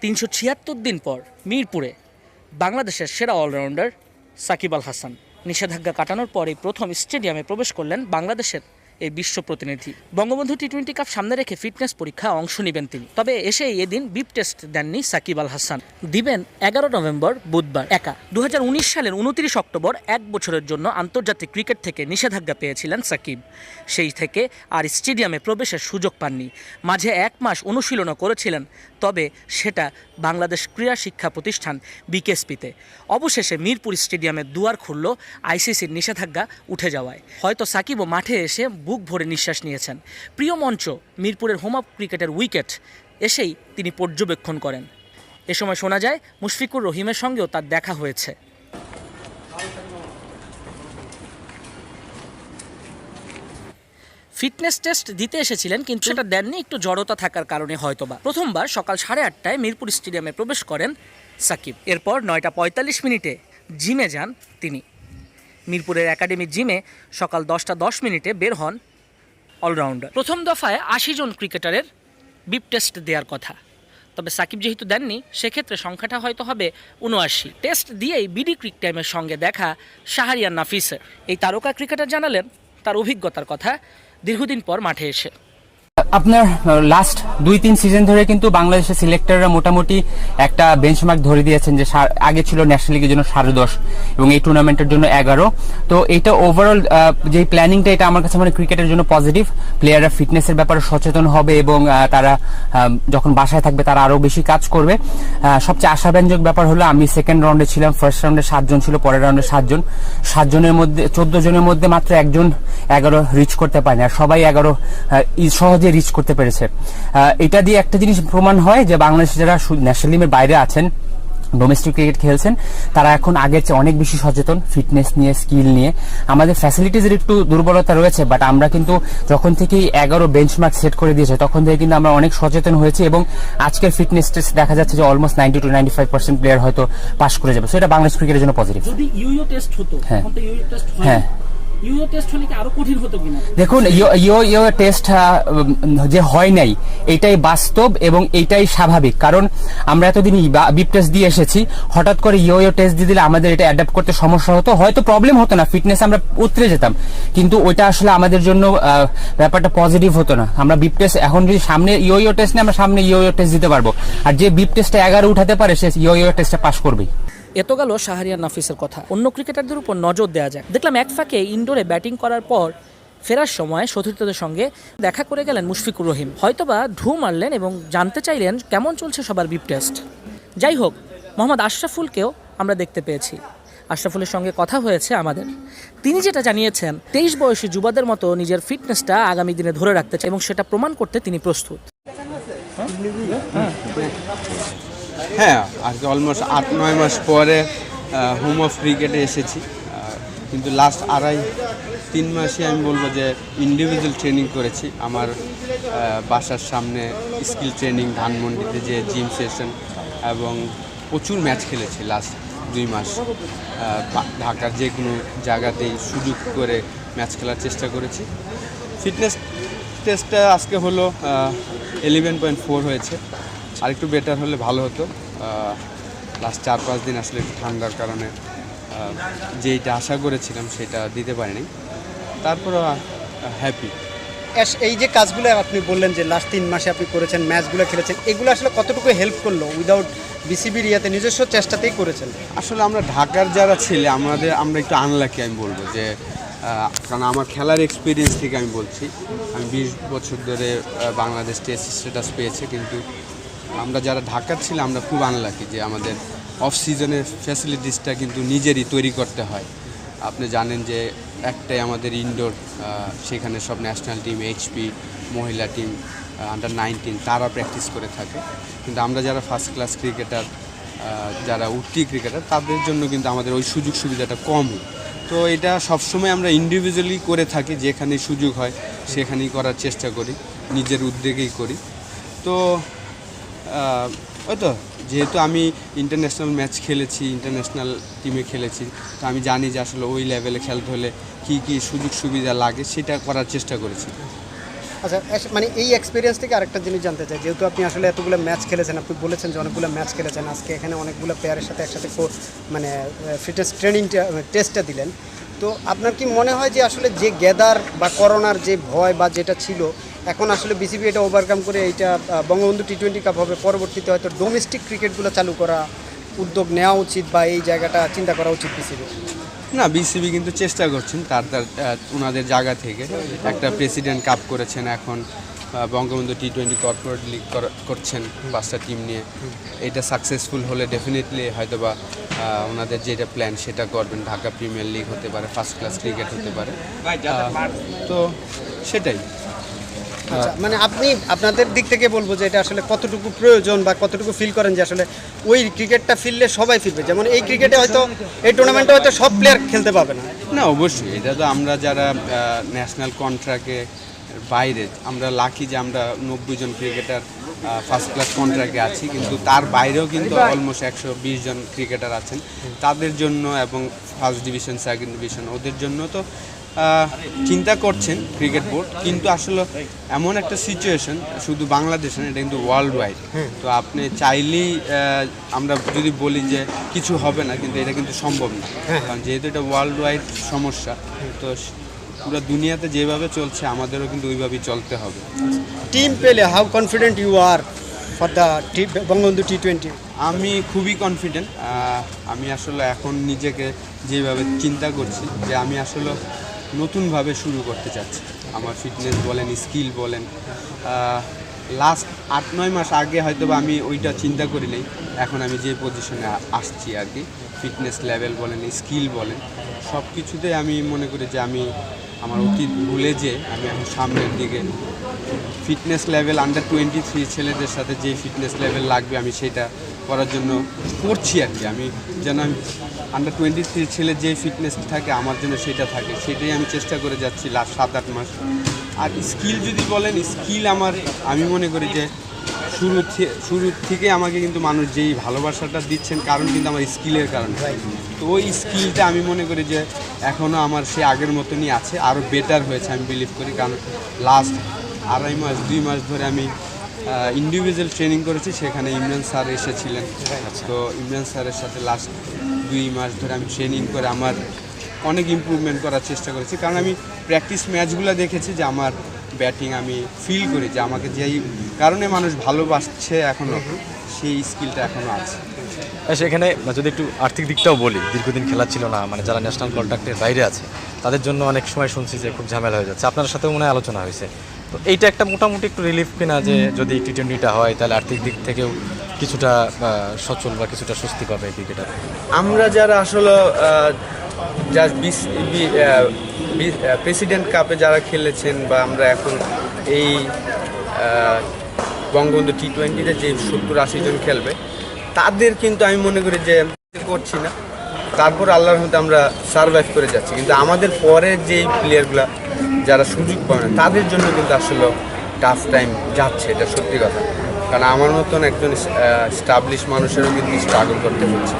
তিনশো ছিয়াত্তর দিন পর মিরপুরে বাংলাদেশের সেরা অলরাউন্ডার সাকিব আল হাসান নিষেধাজ্ঞা কাটানোর পরেই প্রথম স্টেডিয়ামে প্রবেশ করলেন বাংলাদেশের এই বিশ্ব প্রতিনিধি। বঙ্গবন্ধু টি টোয়েন্টি কাপ সামনে রেখে ফিটনেস পরীক্ষায় অংশ নেবেন তিনি। তবে এসেই এদিন বিপ টেস্ট দেননি সাকিব আল হাসান। দিবেন এগারো নভেম্বর বুধবার। একা। দু হাজার উনিশ সালের উনত্রিশ অক্টোবর এক বছরের জন্য আন্তর্জাতিক ক্রিকেট থেকে নিষেধাজ্ঞা পেয়েছিলেন সাকিব। সেই থেকে আর স্টেডিয়ামে প্রবেশের সুযোগ পাননি। মাঝে এক মাস অনুশীলনও করেছিলেন, তবে সেটা বাংলাদেশ ক্রীড়া শিক্ষা প্রতিষ্ঠান বিকেএসপিতে। অবশেষে মিরপুর স্টেডিয়ামে দুয়ার খুলল আইসিসির নিষেধাজ্ঞা উঠে যাওয়ায়। হয়তো সাকিবও মাঠে এসে বুক ভরে নিঃশ্বাস নিয়েছেন। প্রিয় মঞ্চ, মিরপুরের হোম অফ ক্রিকেটের উইকেট এসেই তিনি পর্যবেক্ষণ করেন। এ সময় শোনা যায়, মুশফিকুর রহিমের সঙ্গেও তার দেখা হয়েছে। ফিটনেস টেস্ট দিতে এসেছিলেন, কিন্তু সেটা দেননি, একটু জড়তা থাকার কারণে হয়তোবা। প্রথমবার সকাল সাড়ে আটটায় মিরপুর স্টেডিয়ামে প্রবেশ করেন সাকিব। এরপর নয়টা পঁয়তাল্লিশ মিনিটে জিমে যান তিনি। মিরপুরের একাডেমি জিমে সকাল দশটা দশ মিনিটে বের হন অলরাউন্ডার। প্রথম দফায় আশি জন ক্রিকেটারের বিপ টেস্ট দেওয়ার কথা। তবে সাকিব যেহেতু দেননি, সেক্ষেত্রে সংখ্যাটা হয়তো হবে উনআশি। টেস্ট দিয়েই বিডি ক্রিক টাইমের সঙ্গে দেখা শাহরিয়ার নাফিসের। এই তারকা ক্রিকেটার জানালেন, তার অভিজ্ঞতার কথা দীর্ঘদিন পর মাঠে এসে। আপনার লাস্ট দুই, তিন সিজন ধরে কিন্তু বাংলাদেশের সিলেক্টররা মোটামুটি একটা বেঞ্চমার্ক ধরে দিয়েছেন যে আগে ছিল ন্যাশনাল লিগের জন্য সাড়ে দশ এবং এই টুর্নামেন্টের জন্য এগারো। তো এটা ওভারঅল যে প্ল্যানিংটা এটা আমার কাছে মানে ক্রিকেটের জন্য পজিটিভ প্লেয়াররা ফিটনেসের ব্যাপারে সচেতন হবে এবং তারা যখন বাসায় থাকবে তারা আরও বেশি কাজ করবে। সবচেয়ে আশাব্যঞ্জক ব্যাপার হলো আমি সেকেন্ড রাউন্ডে ছিলাম ফার্স্ট রাউন্ডে সাতজন ছিল, পরের রাউন্ডে সাতজন। সাতজনের মধ্যে, চোদ্দ জনের মধ্যে মাত্র একজন এগারো রিচ করতে পারেনি। আর সবাই এগারো সহজে রিচ করতে পেরেছে। এটা দিয়ে একটা জিনিস প্রমাণ হয় যে বাংলাদেশ যারা ন্যাশনাল টিমের বাইরে আছেন ডোমেস্টিক ক্রিকেট খেলছেন তারা এখন আগের চেয়ে অনেক বেশি সচেতন ফিটনেস নিয়ে স্কিল নিয়ে। আমাদের ফ্যাসিলিটিজের একটু দুর্বলতা রয়েছে বাট আমরা কিন্তু যখন থেকেই এগারো বেঞ্চমার্ক সেট করে দিয়েছে তখন থেকে কিন্তু আমরা অনেক সচেতন হয়েছি এবং আজকের ফিটনেস টেস্ট দেখা যাচ্ছে যে almost ninety two ninety five percent player হয়তো পাস করে যাবে। সো এটা বাংলাদেশ ক্রিকেটের জন্য পজিটিভ যদি ইউইও টেস্ট হতো হ্যাঁ। হ্যাঁ। দেখুন টেস্ট যে হয় নাই, এটাই বাস্তব এবং এটাই স্বাভাবিক। কারণ আমরা এতদিন বিপ টেস্ট দিয়ে এসেছি, হঠাৎ করে ইয়ো ইয়ো টেস্ট দিয়ে দিলে আমাদের এটা অ্যাডাপ্ট করতে সমস্যা হতো, হয়তো প্রবলেম হতো না, ফিটনেস আমরা উতরে যেতাম। কিন্তু ওইটা আসলে আমাদের জন্য ব্যাপারটা পজিটিভ হতো না। আমরা বিপ টেস্ট, এখন যদি সামনে ইয়ো ইয়ো টেস্ট নিয়ে আমরা সামনে ইয়ো ইয়ো টেস্ট দিতে পারব। আর যে বিপ টেস্টটা এগারো উঠাতে পারে, সে ইয়ো ইয়ো টেস্টে পাস করবেই। এত গেল শাহরিয়ার নাফিসের কথা। অন্য ক্রিকেটারদের উপর নজর দেওয়া যায় দেখলাম এক ফাঁকে ইনডোরে ব্যাটিং করার পর ফেরার সময় সতীর্থদের সঙ্গে দেখা করে গেলেন মুশফিকুর রহিম। হয়তোবা ঢু মারলেন এবং জানতে চাইলেন কেমন চলছে সবার বিপ টেস্ট। যাই হোক, মোহাম্মদ আশরাফুলকেও আমরা দেখতে পেয়েছি। আশরাফুলের সঙ্গে কথা হয়েছে আমাদের। তিনি যেটা জানিয়েছেন, তেইশ বয়সী যুবাদের মতো নিজের ফিটনেসটা আগামী দিনে ধরে রাখতে চায় এবং সেটা প্রমাণ করতে তিনি প্রস্তুত। হ্যাঁ আজকে অলমোস্ট আট, নয় মাস পরে হোম অফ ক্রিকেটে এসেছি। কিন্তু লাস্ট আড়াই, তিন মাসে আমি বলব যে ইন্ডিভিজুয়াল ট্রেনিং করেছি। আমার বাসার সামনে স্কিল ট্রেনিং ধানমন্ডিতে যে জিম সেশন এবং প্রচুর ম্যাচ খেলেছি লাস্ট দুই মাস। ঢাকার যে কোনো জায়গাতেই সুযোগ করে ম্যাচ খেলার চেষ্টা করেছি। ফিটনেস টেস্টটা আজকে হলো এলেভেন পয়েন্ট ফোর হয়েছে। আর একটু বেটার হলে ভালো হতো। লাস্ট চার পাঁচ দিন আসলে একটু ঠান্ডার কারণে যেইটা আশা করেছিলাম সেটা দিতে পারিনি। তারপর হ্যাপি এই যে কাজগুলো আপনি বললেন যে লাস্ট তিন মাসে আপনি করেছেন ম্যাচগুলো খেলেছেন এগুলো আসলে কতটুকু হেল্প করল উইদাউট বিসিবির ইয়াতে নিজস্ব চেষ্টাতেই করেছেন? আসলে আমরা ঢাকার যারা ছেলে আমাদের আমরা একটু আনলাকি আমি বলব যে কারণ আমার খেলার এক্সপিরিয়েন্স থেকে আমি বলছি। আমি বিশ বছর ধরে বাংলাদেশ টেস্ট স্ট্যাটাস পেয়েছে কিন্তু আমরা যারা ঢাকার ছিল আমরা খুব আনলাকি যে আমাদের অফ সিজনের ফ্যাসিলিটিসটা কিন্তু নিজেরই তৈরি করতে হয়। আপনি জানেন যে একটাই আমাদের ইনডোর সেখানে সব ন্যাশনাল টিম এইচপি মহিলা টিম আন্ডার নাইনটিন তারা প্র্যাকটিস করে থাকে। কিন্তু আমরা যারা ফার্স্ট ক্লাস ক্রিকেটার যারা উঠতি ক্রিকেটার তাদের জন্য কিন্তু আমাদের ওই সুযোগ সুবিধাটা কমই। তো এটা সবসময় আমরা ইন্ডিভিজুয়ালি করে থাকি যেখানে সুযোগ হয়, সেখানেই করার চেষ্টা করি, নিজের উদ্যোগেই করি। তো ওই তো, যেহেতু আমি ইন্টারন্যাশনাল ম্যাচ খেলেছি ইন্টারন্যাশনাল টিমে খেলেছি, তো আমি জানি যে আসলে ওই লেভেলে খেলতে হলে কী কী সুযোগ সুবিধা লাগে, সেটা করার চেষ্টা করেছি। আচ্ছা মানে এই এক্সপিরিয়েন্স থেকে আরেকটা জিনিস জানতে চাই, যেহেতু আপনি আসলে এতগুলো ম্যাচ খেলেছেন, আপনি বলেছেন যে অনেকগুলো ম্যাচ খেলেছেন, আজকে এখানে অনেকগুলো প্লেয়ারের সাথে একসাথে মানে ফিটনেস ট্রেনিংটা টেস্টটা দিলেন। তো আপনার কি মনে হয় যে আসলে যে গেদার বা করোনার যে ভয় বা যেটা ছিল, এখন আসলে বিসিবি এটা ওভারকাম করে এইটা বঙ্গবন্ধু টি টোয়েন্টি কাপ হবে, পরবর্তীতে হয়তো ডোমেস্টিক ক্রিকেটগুলো চালু করা উদ্যোগ নেওয়া উচিত বা এই জায়গাটা চিন্তা করা উচিত বিসিবি না বিসিবি কিন্তু চেষ্টা করছেন তার তার ওনাদের জায়গা থেকে। একটা প্রেসিডেন্ট কাপ করেছেন এখন। Bangabandhu T twenty corporate league করছেন পাঁচটা টিম নিয়ে। এটা সাকসেসফুল হলে ডেফিনেটলি হয়তো বা ওনাদের যেটা প্ল্যান সেটা করবেন। ঢাকা প্রিমিয়ার লিগ হতে পারে ফার্স্ট ক্লাস ক্রিকেট হতে পারে। তো সেটাই। আচ্ছা মানে আপনি আপনাদের দিক থেকে বলব যে এটা আসলে কতটুকু প্রয়োজন বা কতটুকু ফিল করেন যে আসলে ওই ক্রিকেটটা ফিরলে সবাই ফিরবে? যেমন এই ক্রিকেটে হয়তো এই টুর্নামেন্টে হয়তো সব প্লেয়ার খেলতে পাবে না। না অবশ্যই। এটা তো আমরা যারা ন্যাশনাল কন্ট্রাক্টে বাইরে। আমরা লাকি যে আমরা নব্বই জন ক্রিকেটার ফার্স্ট ক্লাস কন্ট্রাক্টে আছি কিন্তু তার বাইরেও কিন্তু অলমোস্ট একশো বিশ জন ক্রিকেটার আছেন। তাদের জন্য এবং ফার্স্ট ডিভিশন সেকেন্ড ডিভিশন ওদের জন্য তো চিন্তা করছেন ক্রিকেট বোর্ড কিন্তু আসলে এমন একটা সিচুয়েশন শুধু বাংলাদেশে না এটা কিন্তু ওয়ার্ল্ড ওয়াইড তো আপনি চাইলেই আমরা যদি বলি যে কিছু হবে না কিন্তু এটা কিন্তু সম্ভব না। কারণ যেহেতু এটা ওয়ার্ল্ড ওয়াইড সমস্যা তো পুরো দুনিয়াতে যেভাবে চলছে আমাদেরও কিন্তু ওইভাবেই চলতে হবে। টিম পেলে how confident you are for the T Bangabandhu T twenty আমি খুবই কনফিডেন্ট আমি আসলে এখন নিজেকে যেভাবে চিন্তা করছি যে আমি আসলে নতুনভাবে শুরু করতে চাচ্ছি। আমার ফিটনেস বলেন স্কিল বলেন লাস্ট আট নয় মাস আগে হয়তো বা আমি ওইটা চিন্তা করি নাই। এখন আমি যে পজিশনে আসছি আর কি ফিটনেস লেভেল বলেন স্কিল বলেন সব কিছুতে আমি মনে করি যে আমি আমার অতীত ভুলে যে আমি এখন সামনের দিকে fitness level under twenty three ছেলেদের সাথে যে ফিটনেস লেভেল লাগবে আমি সেটা করার জন্য করছি আর কি। আমি যেন আমি আন্ডার টোয়েন্টি থ্রি ছেলে যে ফিটনেস থাকে আমার জন্য সেটা থাকে, সেটাই আমি চেষ্টা করে যাচ্ছি লাস্ট সাত, আট মাস। আর স্কিল যদি বলেন স্কিল আমার, আমি মনে করি যে শুরু শুরু থেকে আমাকে কিন্তু মানুষ যেই ভালোবাসাটা দিচ্ছেন কারণ কিন্তু আমার স্কিলের কারণে। তো ওই স্কিলটা আমি মনে করি যে এখনও আমার সে আগের মতনই আছে আরও বেটার হয়েছে আমি বিলিভ করি। কারণ লাস্ট আড়াই মাস, দুই মাস ধরে আমি ইন্ডিভিজুয়াল ট্রেনিং করেছি, সেখানে ইমরান স্যার এসেছিলেন। তো ইমরান স্যারের সাথে লাস্ট দুই মাস ধরে আমি ট্রেনিং করে আমার অনেক ইমপ্রুভমেন্ট করার চেষ্টা করেছি। কারণ আমি প্র্যাকটিস ম্যাচগুলো দেখেছি যে আমার ব্যাটিং আমি ফিল করি যে আমাকে যেই কারণে মানুষ ভালোবাসছে এখনও সেই স্কিলটা এখনও আছে। আর সেখানে যদি একটু আর্থিক দিকটাও বলি দীর্ঘদিন খেলা ছিল না মানে যারা ন্যাশনাল কন্ট্রাক্টের বাইরে আছে তাদের জন্য অনেক সময় শুনছি যে খুব ঝামেলা হয়ে যাচ্ছে। আপনার সাথেও মনে হয় আলোচনা হয়েছে। তো এইটা একটা মোটামুটি একটু রিলিফ কিনা যে যদি টি টোয়েন্টিটা হয় তাহলে আর্থিক দিক থেকেও কিছুটা সচল বা কিছুটা স্বস্তি পাবে ক্রিকেটার। আমরা যারা আসলে যা প্রেসিডেন্ট কাপে যারা খেলেছেন বা আমরা এখন এই বঙ্গবন্ধু টি টোয়েন্টিতে যে সত্তর আশি জন খেলবে, তাদের কিন্তু আমি মনে করি যে করছি না। তারপর আল্লাহর মধ্যে আমরা সার্ভাইভ করে যাচ্ছি। কিন্তু আমাদের পরে যেই প্লেয়ারগুলো যারা সুযোগ পায় না, তাদের জন্য কিন্তু আসলে টাফ টাইম যাচ্ছে, এটা সত্যি কথা। কারণ আমার মতন একজন স্টাবলিশ মানুষেরও কিন্তু স্ট্রাগল করতে হচ্ছে।